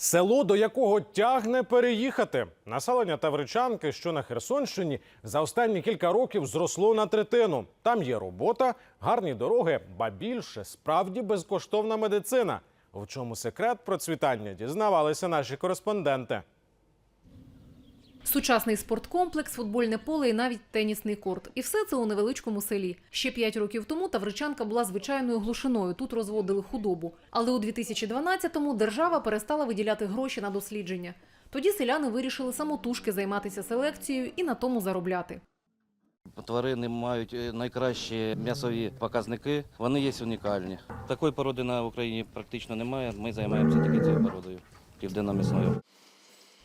Село, до якого тягне переїхати. Населення Тавричанки, що на Херсонщині, за останні кілька років зросло на третину. Там є робота, гарні дороги, ба більше справді безкоштовна медицина. В чому секрет процвітання дізнавалися наші кореспонденти. Сучасний спорткомплекс, футбольне поле і навіть тенісний корт. І все це у невеличкому селі. Ще п'ять років тому Тавричанка була звичайною глушиною. Тут розводили худобу. Але у 2012-му держава перестала виділяти гроші на дослідження. Тоді селяни вирішили самотужки займатися селекцією і на тому заробляти. Тварини мають е, найкращі м'ясові показники, вони є унікальні. Такої породи на Україні практично немає. Ми займаємося тільки цією породою південно-місною.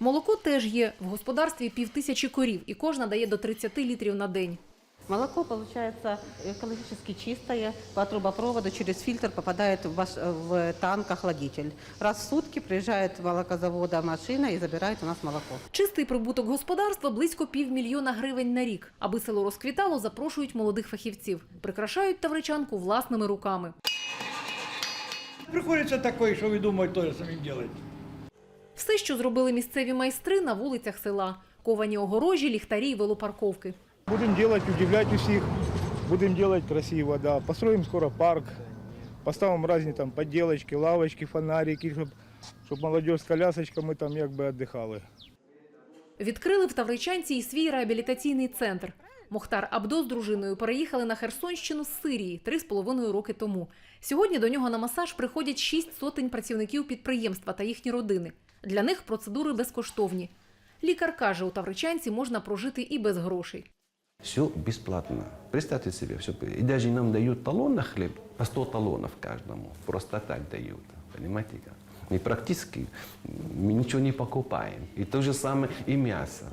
Молоко теж є. В господарстві півтисячі корів, і кожна дає до 30 літрів на день. Молоко получается экологически чистое, по трубопроводу через фильтр попадает в, ваш, в танк охладитель. Раз в сутки приезжает молокозавода машина и забирает у нас молоко. Чистий прибуток господарства близько півмільйона гривень на рік. Аби село розквітало, запрошують молодих фахівців. Прикрашають тавричанку власними руками. Приходится такое, что вы думаете, тоже самим делать. Все, що зробили місцеві майстри на вулицях села. Ковані огорожі, ліхтарі й велопарковки. Будем делать, удивлять усіх, будем делать красиво, да. Построим скоро парк, поставим разні там подделочки, лавочки, фонарики, щоб, щоб молодежь з колясочками там якби віддихали. Відкрили в Тавричанці і свій реабілітаційний центр. Мохтар Абдо з дружиною переїхали на Херсонщину з Сирії три з половиною роки тому. Сьогодні до нього на масаж приходять шість сотень працівників підприємства та їхні родини. Для них процедури безкоштовні. Лікар каже, у Тавричанці можна прожити і без грошей. Все бесплатно. Представьте себе, все. И даже нам дают талон на хлеб, по 100 талонов каждому. Просто так дают. Понимаете как? И мы ничего не покупаем. И то же самое и мясо.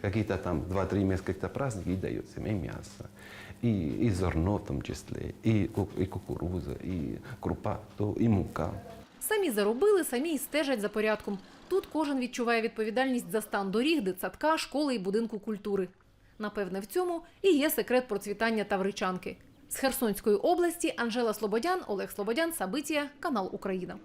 Какие-то там 2-3 месяца праздники и дается и мясо. И, и зерно в том числе, и, и кукуруза, и крупа, то и мука. Самі заробили, самі й стежать за порядком. Тут кожен відчуває відповідальність за стан доріг, дитсадка, школи і будинку культури. Напевне, в цьому і є секрет процвітання Тавричанки. З Херсонської області Анжела Слободян, Олег Слободян, Сабитія, канал Україна.